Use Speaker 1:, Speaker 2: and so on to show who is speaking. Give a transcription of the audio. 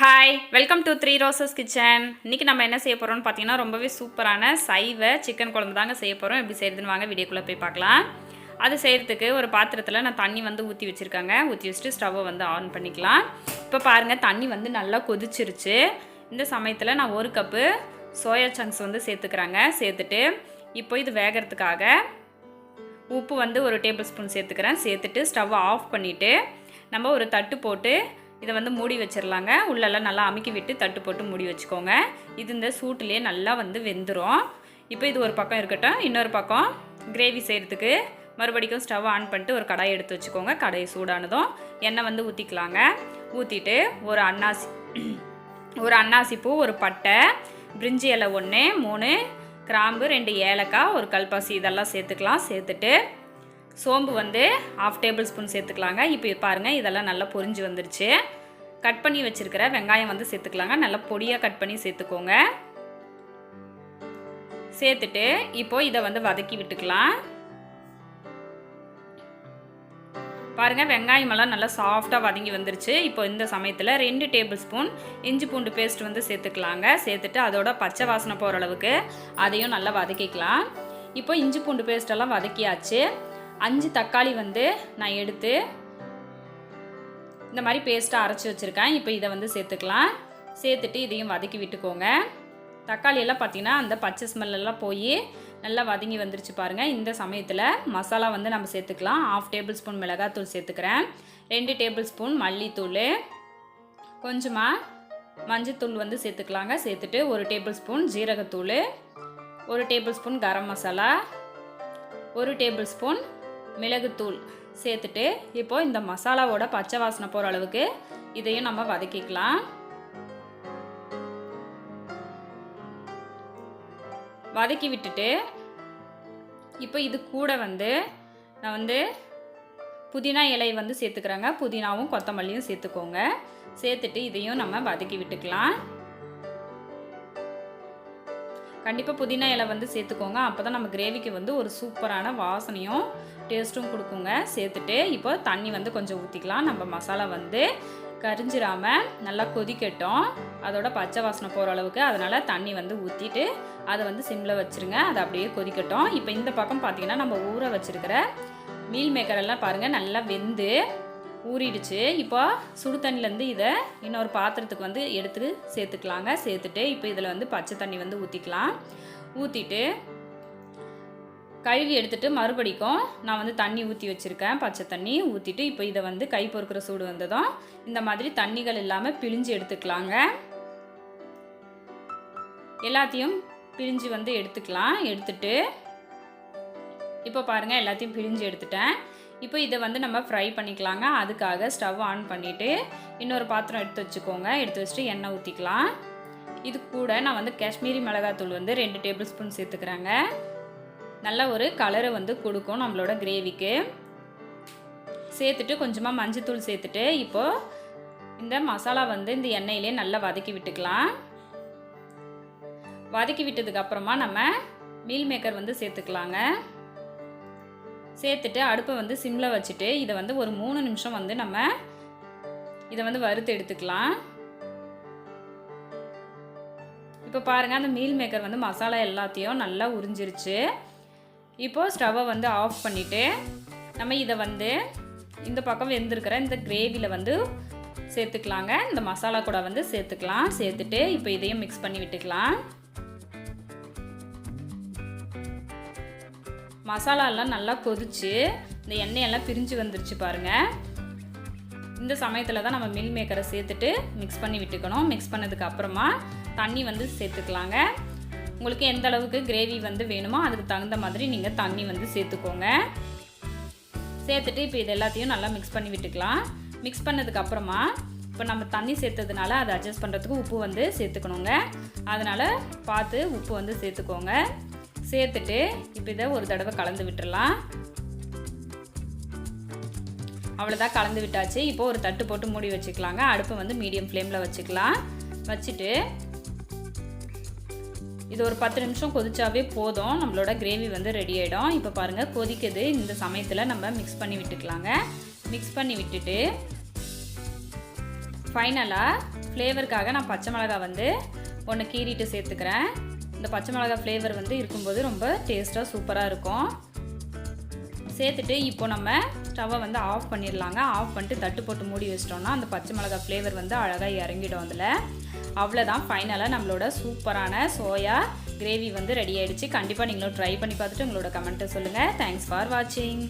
Speaker 1: Hi welcome to Three Roses kitchen இன்றைக்கி நம்ம என்ன செய்ய போகிறோம்னு பார்த்தீங்கன்னா ரொம்பவே சூப்பரான சைவ சிக்கன் குழம்பு தாங்க செய்ய போகிறோம் எப்படி செய்யுதுன்னு வாங்க வீடியோக்குள்ளே போய் பார்க்கலாம். அது செய்கிறதுக்கு ஒரு பாத்திரத்தில் நான் தண்ணி வந்து ஊற்றி வச்சுருக்காங்க. ஊற்றி வச்சுட்டு ஸ்டவ்வை வந்து ஆன் பண்ணிக்கலாம். இப்போ பாருங்கள் தண்ணி வந்து நல்லா கொதிச்சிருச்சு. இந்த சமயத்தில் நான் ஒரு கப்பு சோயா சங்க்ஸ் வந்து சேர்த்துக்கிறாங்க. சேர்த்துட்டு இப்போ இது வேகிறதுக்காக உப்பு வந்து ஒரு டேபிள் ஸ்பூன் சேர்த்துக்கிறேன். சேர்த்துட்டு ஸ்டவ்வை ஆஃப் பண்ணிவிட்டு நம்ம ஒரு தட்டு போட்டு இதை வந்து மூடி வச்சிடலாங்க உள்ளெல்லாம் நல்லா அமுக்கி விட்டு தட்டு போட்டு மூடி வச்சுக்கோங்க. இது இந்த சூட்டுலேயே நல்லா வந்து வெந்துடும் இப்போ இது ஒரு பக்கம் இருக்கட்டும். இன்னொரு பக்கம் கிரேவி செய்கிறதுக்கு மறுபடிக்கும் ஸ்டவ் ஆன் பண்ணிட்டு ஒரு கடாயை எடுத்து வச்சுக்கோங்க. கடாயை சூடானதும் எண்ணெய் வந்து ஊற்றிக்கலாங்க ஊற்றிட்டு ஒரு அன்னாசி ஒரு அன்னாசி பூ ஒரு பட்டை பிரிஞ்சி இலை ஒன்று மூணு கிராம்பு ரெண்டு ஏலக்காய் ஒரு கல்பாசி இதெல்லாம் சேர்த்துக்கலாம். சேர்த்துட்டு சோம்பு வந்து ஆஃப் டேபிள் ஸ்பூன் சேர்த்துக்கலாங்க. இப்போ பாருங்கள் இதெல்லாம் நல்லா பொரிஞ்சு வந்துருச்சு. கட் பண்ணி வச்சுருக்கிற வெங்காயம் வந்து சேர்த்துக்கலாங்க. நல்லா பொடியாக கட் பண்ணி சேர்த்துக்கோங்க. சேர்த்துட்டு இப்போது இதை வந்து வதக்கி விட்டுக்கலாம். பாருங்கள் வெங்காயமெல்லாம் நல்லா சாஃப்டாக வதங்கி வந்துருச்சு. இப்போ இந்த சமயத்தில் ரெண்டு டேபிள் ஸ்பூன் இஞ்சி பூண்டு பேஸ்ட் வந்து சேர்த்துக்கலாங்க. சேர்த்துட்டு அதோட பச்சை வாசனை போகிற அளவுக்கு அதையும் நல்லா வதக்கிக்கலாம். இப்போ இஞ்சி பூண்டு பேஸ்டெல்லாம் வதக்கியாச்சு. அஞ்சு தக்காளி வந்து நான் எடுத்து இந்த மாதிரி பேஸ்ட்டாக அரைச்சி வச்சுருக்கேன். இப்போ இதை வந்து சேர்த்துக்கலாம். சேர்த்துட்டு இதையும் வதக்கி விட்டுக்கோங்க. தக்காளியெல்லாம் பார்த்திங்கன்னா பார்த்தீங்கன்னா அந்த பச்சை ஸ்மெல்லாம் போய் நல்லா வதங்கி வந்துருச்சு பாருங்கள் இந்த சமயத்தில் மசாலா வந்து நம்ம சேர்த்துக்கலாம். ஆஃப் டேபிள் ஸ்பூன் மிளகாத்தூள் சேர்த்துக்கிறேன். ரெண்டு டேபிள் ஸ்பூன் மல்லித்தூள். கொஞ்சமாக மஞ்சத்தூள் வந்து சேர்த்துக்கலாங்க. சேர்த்துட்டு ஒரு டேபிள் ஸ்பூன் ஜீரகத்தூள். ஒரு டேபிள் ஸ்பூன் கரம் மசாலா. ஒரு டேபிள் ஸ்பூன் மிளகுத்தூள் சேர்த்துட்டு இப்போ இந்த மசாலாவோட பச்சை வாசனை போகிற அளவுக்கு இதையும் நம்ம வதக்கிக்கலாம். வதக்கி விட்டுட்டு இப்போ இது கூட வந்து நான் வந்து புதினா இலை வந்து சேர்த்துக்கிறேங்க. புதினாவும் கொத்தமல்லியும் சேர்த்துக்கோங்க. சேர்த்துட்டு இதையும் நம்ம வதக்கி விட்டுக்கலாம். கண்டிப்பாக புதினா இலை வந்து சேர்த்துக்கோங்க. அப்போ தான் நம்ம கிரேவிக்கு வந்து ஒரு சூப்பரான வாசனையும் டேஸ்ட்டும் கொடுக்குங்க. சேர்த்துட்டு இப்போ தண்ணி வந்து கொஞ்சம் ஊற்றிக்கலாம் நம்ம மசாலா வந்து கரிஞ்சிராமல் நல்லா கொதிக்கட்டும். அதோட பச்சை வாசனை போகிற அளவுக்கு அதனால் தண்ணி வந்து ஊற்றிட்டு அதை வந்து சிம்மில் வச்சுருங்க. அதை அப்படியே கொதிக்கட்டும். இப்போ இந்த பக்கம் பார்த்தீங்கன்னா நம்ம ஊற வச்சுருக்கிற மீல் மேக்கர் எல்லாம் பாருங்கள் நல்லா வெந்து ஊறிடுச்சு. இப்போ சுடு தண்ணிலேருந்து இதை இன்னொரு பாத்திரத்துக்கு வந்து எடுத்து சேர்த்துக்கலாங்க. சேர்த்துட்டு இப்போ இதில் வந்து பச்சை தண்ணி வந்து ஊற்றிக்கலாம் ஊற்றிட்டு கழுவி எடுத்துட்டு மறுபடிக்கும் நான் வந்து தண்ணி ஊற்றி வச்சுருக்கேன். பச்சை தண்ணி ஊற்றிட்டு இப்போ இதை வந்து கை பொறுக்கிற சூடு வந்ததும் இந்த மாதிரி தண்ணிகள் இல்லாமல் பிழிஞ்சு எடுத்துக்கலாங்க. எல்லாத்தையும் பிழிஞ்சு வந்து எடுத்துக்கலாம். எடுத்துட்டு இப்போ பாருங்கள் எல்லாத்தையும் பிழிஞ்சு எடுத்துட்டேன். இப்போ இதை வந்து நம்ம ஃப்ரை பண்ணிக்கலாங்க. அதுக்காக ஸ்டவ் ஆன் பண்ணிவிட்டு இன்னொரு பாத்திரம் எடுத்து வச்சுக்கோங்க. எடுத்து வச்சுட்டு எண்ணெய் ஊற்றிக்கலாம் இது கூட நான் வந்து காஷ்மீரி மிளகாத்தூள் வந்து ரெண்டு டேபிள் ஸ்பூன் சேர்த்துக்கிறேங்க. நல்ல ஒரு கலரை வந்து கொடுக்கும் நம்மளோட கிரேவிக்கு சேர்த்துட்டு கொஞ்சமாக மஞ்சத்தூள் சேர்த்துட்டு இப்போது இந்த மசாலா வந்து இந்த எண்ணெயிலே நல்லா வதக்கி விட்டுக்கலாம். வதக்கி விட்டதுக்கு அப்புறமா நம்ம மீல் மேக்கர் வந்து சேர்த்துக்கலாங்க. சேர்த்துட்டு அடுப்பை வந்து சிம்மில் வச்சுட்டு இதை வந்து ஒரு மூணு நிமிஷம் வந்து நம்ம இதை வந்து வறுத்து எடுத்துக்கலாம். இப்போ பாருங்கள் அந்த மீல் மேக்கர் வந்து மசாலா எல்லாத்தையும் நல்லா உறிஞ்சிருச்சு. இப்போது ஸ்டவ்வை வந்து ஆஃப் பண்ணிவிட்டு நம்ம இதை வந்து இந்த பக்கம் வெந்திருக்கிற இந்த கிரேவியில் வந்து சேர்த்துக்கலாங்க. இந்த மசாலா கூட வந்து சேர்த்துக்கலாம். சேர்த்துட்டு இப்போ இதையும் மிக்ஸ் பண்ணி விட்டுக்கலாம். மசாலாலாம் நல்லா கொதிச்சு இந்த எண்ணெயெல்லாம் பிரிஞ்சு வந்துருச்சு பாருங்கள் இந்த சமயத்தில் தான் நம்ம மில் மேக்கரை சேர்த்துட்டு மிக்ஸ் பண்ணி விட்டுக்கணும். மிக்ஸ் பண்ணதுக்கு அப்புறமா தண்ணி வந்து சேர்த்துக்கலாங்க. உங்களுக்கு எந்த அளவுக்கு கிரேவி வந்து வேணுமோ அதுக்கு தகுந்த மாதிரி நீங்கள் தண்ணி வந்து சேர்த்துக்கோங்க. சேர்த்துட்டு இப்போ இது எல்லாத்தையும் நல்லா மிக்ஸ் பண்ணி விட்டுக்கலாம். மிக்ஸ் பண்ணதுக்கு அப்புறமா இப்போ நம்ம தண்ணி சேர்த்ததுனால அதை அட்ஜஸ்ட் பண்ணுறதுக்கு உப்பு வந்து சேர்த்துக்கணுங்க. அதனால் பார்த்து உப்பு வந்து சேர்த்துக்கோங்க. சேர்த்துட்டு இப்போ இதை ஒரு தடவை கலந்து விட்டுடலாம் அவ்வளோதான் கலந்து விட்டாச்சு. இப்போ ஒரு தட்டு போட்டு மூடி வச்சுக்கலாங்க. அடுப்பை வந்து மீடியம் ஃப்ளேமில் வச்சுக்கலாம். வச்சுட்டு இது ஒரு பத்து நிமிஷம் கொதிச்சாவே போதும். நம்மளோட கிரேவி வந்து ரெடி ஆகிடும் இப்போ பாருங்கள் கொதிக்குது. இந்த சமயத்தில் நம்ம மிக்ஸ் பண்ணி விட்டுக்கலாங்க. மிக்ஸ் பண்ணி விட்டுட்டு ஃபைனலாக ஃப்ளேவருக்காக நான் பச்சை மிளகாய் வந்து ஒன்று கீறிட்டு சேர்த்துக்கிறேன். இந்த பச்சை மிளகாய் ஃப்ளேவர் வந்து இருக்கும்போது ரொம்ப டேஸ்ட்டாக சூப்பராக இருக்கும். சேர்த்துட்டு இப்போ நம்ம ஸ்டவ்வை வந்து ஆஃப் பண்ணிடலாங்க. ஆஃப் பண்ணிட்டு தட்டு போட்டு மூடி வச்சிட்டோம்னா அந்த பச்சை மிளகாய் ஃப்ளேவர் வந்து அழகாக இறங்கிடும் அதில். அவ்வளோதான் ஃபைனலாக நம்மளோட சூப்பரான சோயா கிரேவி வந்து ரெடி ஆகிடுச்சு கண்டிப்பாக நீங்களும் ட்ரை பண்ணி பார்த்துட்டு உங்களோட கமெண்ட்டை சொல்லுங்கள் தேங்க்ஸ் ஃபார் வாட்சிங்